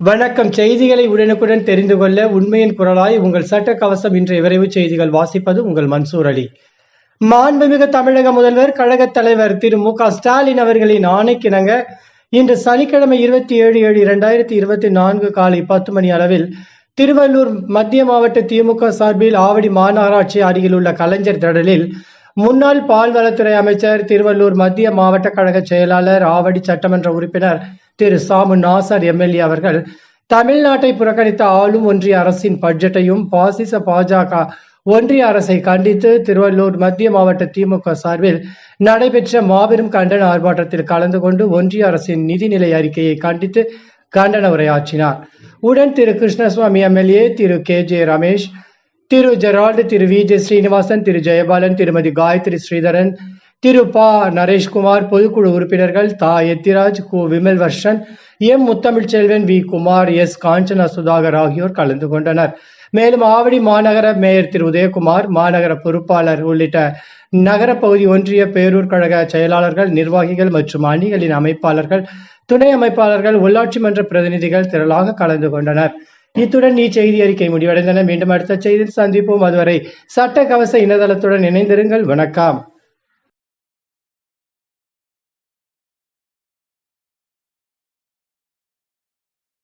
வணக்கம். செய்திகளை உடனுக்குடன் தெரிந்து கொள்ள உண்மையின் குரலாய் உங்கள் சட்ட கவசம் இன்றைய விரைவு செய்திகள் வாசிப்பது உங்கள் மன்சூர் அலி. மாண்புமிகு தமிழக முதல்வர் கழகத் தலைவர் திரு மு க ஸ்டாலின் அவர்களின் ஆணைக்கிணங்க இன்று சனிக்கிழமை இருபத்தி ஏழு ஏழு இரண்டாயிரத்தி இருபத்தி நான்கு காலை பத்து மணி அளவில் திருவள்ளூர் மத்திய மாவட்ட திமுக சார்பில் ஆவடி மாநகராட்சி அருகில் உள்ள கலைஞர் திடலில் முன்னாள் பால்வளத்துறை அமைச்சர் திருவள்ளூர் மத்திய மாவட்ட கழக செயலாளர் ஆவடி சட்டமன்ற உறுப்பினர் திரு சாமு நாசர் எம்எல்ஏ அவர்கள் தமிழ்நாட்டை புறக்கணித்த ஆளும் ஒன்றிய அரசின் பட்ஜெட்டையும் பாசிச பாஜக ஒன்றிய அரசை கண்டித்து திருவள்ளூர் மத்திய மாவட்ட திமுக சார்பில் நடைபெற்ற மாபெரும் கண்டன ஆர்ப்பாட்டத்தில் கலந்து கொண்டு ஒன்றிய அரசின் நிதிநிலை அறிக்கையை கண்டித்து கண்டன உரையாற்றினார். உடன் Thiru Krishnaswamy MLA Thiru K J Ramesh Thiru Gerald Thiru V J Srinivasan Thiru Jayapalan Thirumathi Gayathri Sridharan திரு ப நரேஷ்குமார் பொதுக்குழு உறுப்பினர்கள் தா. Ethiraj Ku. Vimal Varshan M. Muthamizhselvan V. Kumar S. Kanchana Sudhakar ஆகியோர் கலந்து கொண்டனர். மேலும் ஆவடி மாநகர மேயர் திரு. உதயகுமார் மாநகர பொறுப்பாளர் உள்ளிட்ட நகர பகுதி ஒன்றிய பேரூர் கழக செயலாளர்கள் நிர்வாகிகள் மற்றும் அணிகளின் அமைப்பாளர்கள் துணை அமைப்பாளர்கள் உள்ளாட்சி மன்ற பிரதிநிதிகள் திரளாக கலந்து கொண்டனர். இத்துடன் இச்செய்தி அறிக்கை முடிவடைந்தன. மீண்டும் அடுத்த செய்தியில் சந்திப்போம். அதுவரை சட்ட கவச இணையதளத்துடன் இணைந்திருங்கள். வணக்கம்.